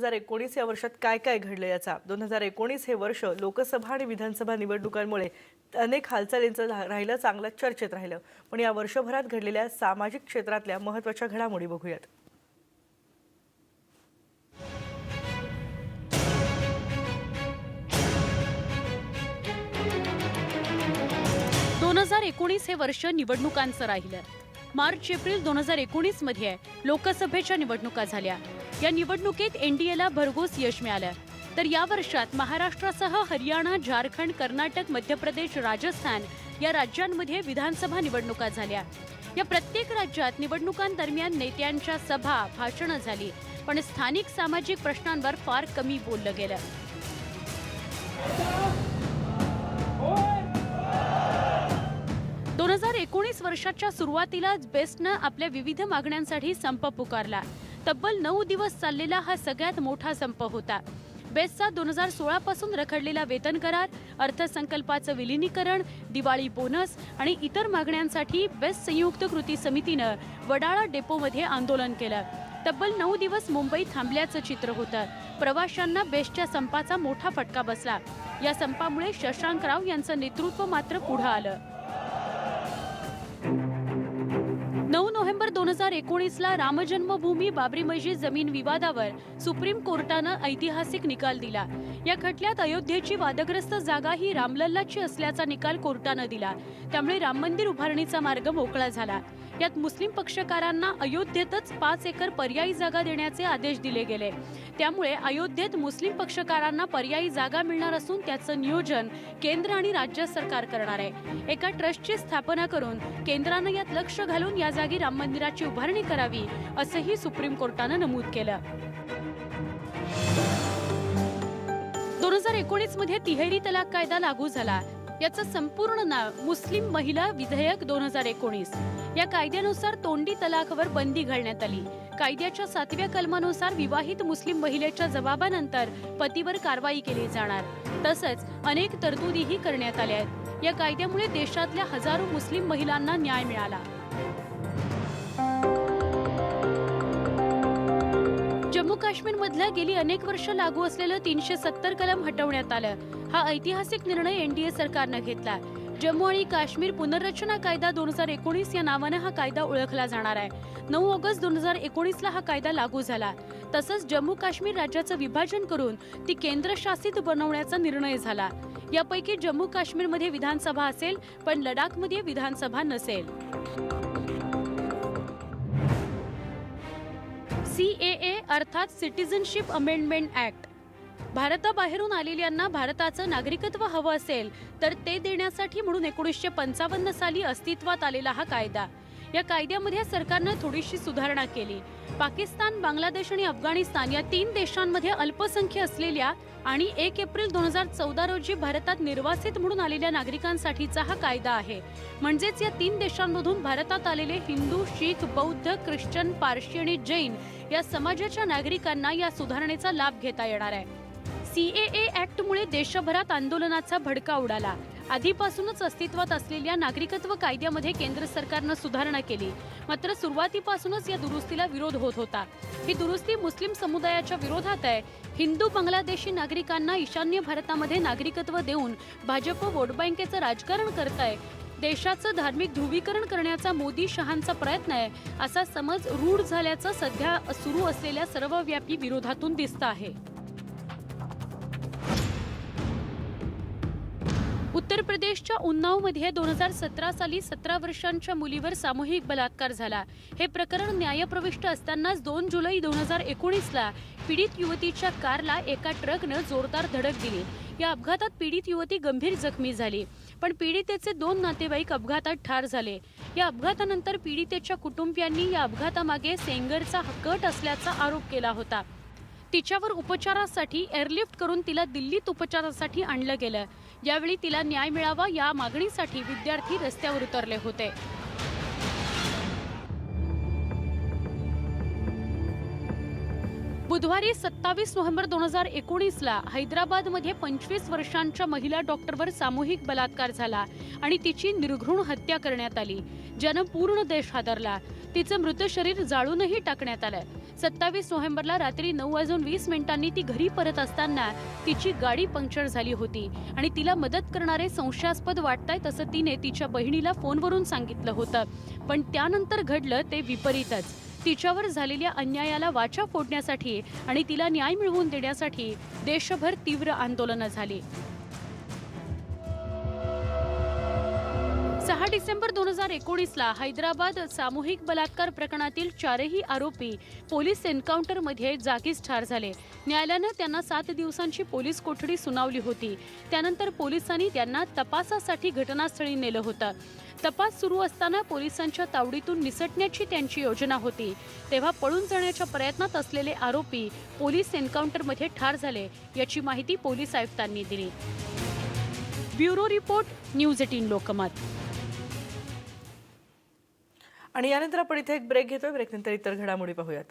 हजार एकोणीस या वर्षात काय काय घडलं याचा? दोन हजार एकोणीस हे वर्ष लोकसभा आणि विधानसभा निवडणुकांमुळे अनेक हालचालींचं राहिलं चांगलं चर्चेत राहिलं. पण या वर्षभरात घडलेल्या सामाजिक क्षेत्रातल्या महत्त्वाच्या घडामोडी बघूयात. दोन हजार एकोणीस हे वर्ष निवडणुकांचं राहिलं. मार्च एप्रिल दोन हजार एकोणीसमध्ये लोकसभेच्या निवडणुका झाल्या. या निवडणुकीत एनडीएला भरघोस यश मिळालं. तर या वर्षात महाराष्ट्रासह हरियाणा झारखंड कर्नाटक मध्य प्रदेश राजस्थान या राज्यांमध्ये विधानसभा निवडणुका झाल्या. या प्रत्येक राज्यात निवडणुकांदरम्यान नेत्यांच्या सभा भाषणं झाली पण स्थानिक सामाजिक प्रश्नांवर फार कमी बोललं गेलं. दोन हजार एकोणीस वर्षाच्या सुरुवातीलाच बेस्टनं आपल्या विविध मागण्यांसाठी संप पुकारला. तब्बल नऊ दिवस चाललेला हा सगळ्यात मोठा संप होता. बेस्टचा दोन हजार सोळा पासून रखडलेला वेतन करार अर्थसंकल्पाचं विलिनीकरण दिवाळी बोनस आणि इतर मागण्यांसाठी बेस्ट संयुक्त कृती समितीनं वडाळा डेपोमध्ये आंदोलन केलं. तब्बल नऊ दिवस मुंबई थांबल्याचं चित्र होतं. प्रवाशांना बेस्टच्या संपाचा मोठा फटका बसला. या संपामुळे शशांकराव यांचं नेतृत्व मात्र पुढं आलं. दोन हजार एकोणीसला रामजन्मभूमी बाबरी मस्जिद जमीन विवादावर सुप्रीम कोर्टानं ऐतिहासिक निकाल दिला. या खटल्यात अयोध्येची वादग्रस्त जागा ही रामलल्लाची असल्याचा निकाल कोर्टानं दिला. त्यामुळे राम मंदिर उभारणीचा मार्ग मोकळा झाला. यात मुस्लिम पक्षकारांना अयोध्येतच पाच एकर पर्यायी जागा देण्याचे आदेश दिले गेले. त्यामुळे अयोध्येत मुस्लिम पक्षकारांना पर्यायी जागा मिळणार असून त्याचं नियोजन केंद्र आणि राज्य सरकार करणार आहे. एका ट्रस्टची स्थापना करून केंद्रानं यात लक्ष घालून या जागी राम मंदिराची उभारणी करावी असंही सुप्रीम कोर्टानं नमूद केलं. दोन हजार एकोणीसमध्ये तिहेरी तलाक कायदा लागू झाला. याचं संपूर्ण नाव मुस्लिम महिला विधेयक दोन हजार एकोणीस. या कायद्यानुसार तोंडी तलाकवर बंदी घालण्यात आली. कायद्याच्या सातव्या कलमानुसार विवाहित मुस्लिम महिलेच्या जबाबानंतर पतीवर कारवाई केली जाणार. तसंच अनेक तरतुदीही करण्यात आल्या आहेत. या कायद्यामुळे देशातल्या हजारो मुस्लिम महिलांना न्याय मिळाला. जम्मू काश्मीर मधल्या गेली अनेक वर्ष लागू असलेलं तीनशे सत्तर कलम हटवण्यात आलं. हा ऐतिहासिक निर्णय एनडीए सरकारनं घेतला जम्मू आणि काश्मीर पुनर्रचना कायदा दोन हजार एकोणीस या नावानं हा कायदा ओळखला जाणार आहे. नऊ ऑगस्ट दोन हजार एकोणीसला हा कायदा लागू झाला. तसंच जम्मू काश्मीर राज्याचं विभाजन करून ती केंद्रशासित बनवण्याचा निर्णय झाला. यापैकी जम्मू काश्मीरमध्ये विधानसभा असेल पण लडाखमध्ये विधानसभा नसेल. सी ए अर्थात सिटिझनशिप अमेंडमेंट ऍक्ट भारताबाहेरून आलेल्यांना भारताचं नागरिकत्व हवं असेल तर ते देण्यासाठी म्हणून एकोणीसशे पंचावन्न साली अस्तित्वात आलेला हा कायदा. या कायद्यामध्ये सरकारनं थोडीशी सुधारणा केली. पाकिस्तान बांगलादेश आणि अफगाणिस्तान या तीन देशांमध्ये अल्पसंख्य असलेल्या आणि एक एप्रिल दोन हजार चौदा रोजी भारतात निर्वासित म्हणून आलेल्या नागरिकांसाठीचा हा कायदा आहे. म्हणजेच या तीन देशांमधून भारतात आलेले हिंदू शीख बौद्ध ख्रिश्चन पारशी आणि जैन या समाजाच्या नागरिकांना या सुधारणेचा लाभ घेता येणार आहे. सीएए ऍक्टमुळे देशभरात आंदोलनाचा भडका उडाला. आधीपासूनच अस्तित्वात असलेल्या नागरिकत्व कायद्यामध्ये केंद्र सरकारनं सुधारणा केली. मात्र सुरुवातीपासूनच या दुरुस्तीला विरोध होत होता. ही दुरुस्ती मुस्लिम समुदायाच्या विरोधात आहे. हिंदू बांगलादेशी नागरिकांना ईशान्य भारतामध्ये नागरिकत्व देऊन भाजप वोट बँकेचं राजकारण करत आहे देशाचं धार्मिक ध्रुवीकरण करण्याचा मोदी शहांचा प्रयत्न आहे. असा समज रूढ झाल्याचं सध्या सुरू असलेल्या सर्वव्यापी विरोधातून दिसतं आहे. उत्तर प्रदेशच्या उन्नावमध्ये दोन हजार सतरा साली सतरा वर्षांच्या मुलीवर सामूहिक बलात्कार झाला. हे प्रकरण न्यायप्रविष्ट असतानाच दोन जुलै दोन हजार एकोणीसला पीडित युवतीच्या कारला एका ट्रकनं जोरदार धडक दिली. या अपघातात पीडित युवती गंभीर जखमी झाली. पण पीडितेचे दोन नातेवाईक अपघातात ठार झाले. या अपघातानंतर पीडितेच्या कुटुंबियांनी या अपघातामागे सेंगरचा कट असल्याचा आरोप केला होता. तिच्यावर उपचारासाठी एअरलिफ्ट करून तिला दिल्लीत उपचारासाठी आणलं गेलं. यावेळी तिला न्याय मिळावा या मागणीसाठी विद्यार्थी रस्त्यावर उतरले होते. बुधवारी सत्तावीस नोव्हेंबर दोन हजार एकोणीसला हैदराबादमध्ये पंचवीस वर्षांच्या महिला डॉक्टरवर सामूहिक बलात्कार झाला आणि तिची निर्घृण हत्या करण्यात आली ज्यानं पूर्ण देश हादरला. तिचं मृत शरीर जाळूनही टाकण्यात आलं सत्तावीस नोव्हेंबरला रात्री नऊ वाजून वीस मिनिटांनी ती घरी परत असताना तिची गाडी पंक्चर झाली होती आणि तिला मदत करणारे संशयास्पद वाटतायत असं तिने तिच्या बहिणीला फोनवरून सांगितलं होतं. पण त्यानंतर घडलं ते विपरीतच. तिच्यावर झालेल्या अन्यायाला वाचा फोडण्यासाठी आणि तिला न्याय मिळवून देण्यासाठी देशभर तीव्र आंदोलनं झाली. सहा डिसेंबर दोन हजार एकोणीसला हैदराबाद सामूहिक बलात्कार प्रकरणातील चारही आरोपी पोलीस एन्काउंटरमध्ये जागीच ठार झाले. न्यायालयानं त्यांना सात दिवसांची पोलीस कोठडी सुनावली होती. त्यानंतर पोलिसांनी त्यांना तपासासाठी घटनास्थळी नेलं होतं. तपास सुरू असताना पोलिसांच्या तावडीतून निसटण्याची त्यांची योजना होती. तेव्हा पळून जाण्याच्या प्रयत्नात असलेले आरोपी पोलीस एन्काउंटरमध्ये ठार झाले याची माहिती पोलीस आयुक्तांनी दिली. Bureau report news eighteen Lokmat. आणि यानंतर आपण इथे एक ब्रेक घेतोय. ब्रेकनंतर इतर घडामोडी पाहूयात.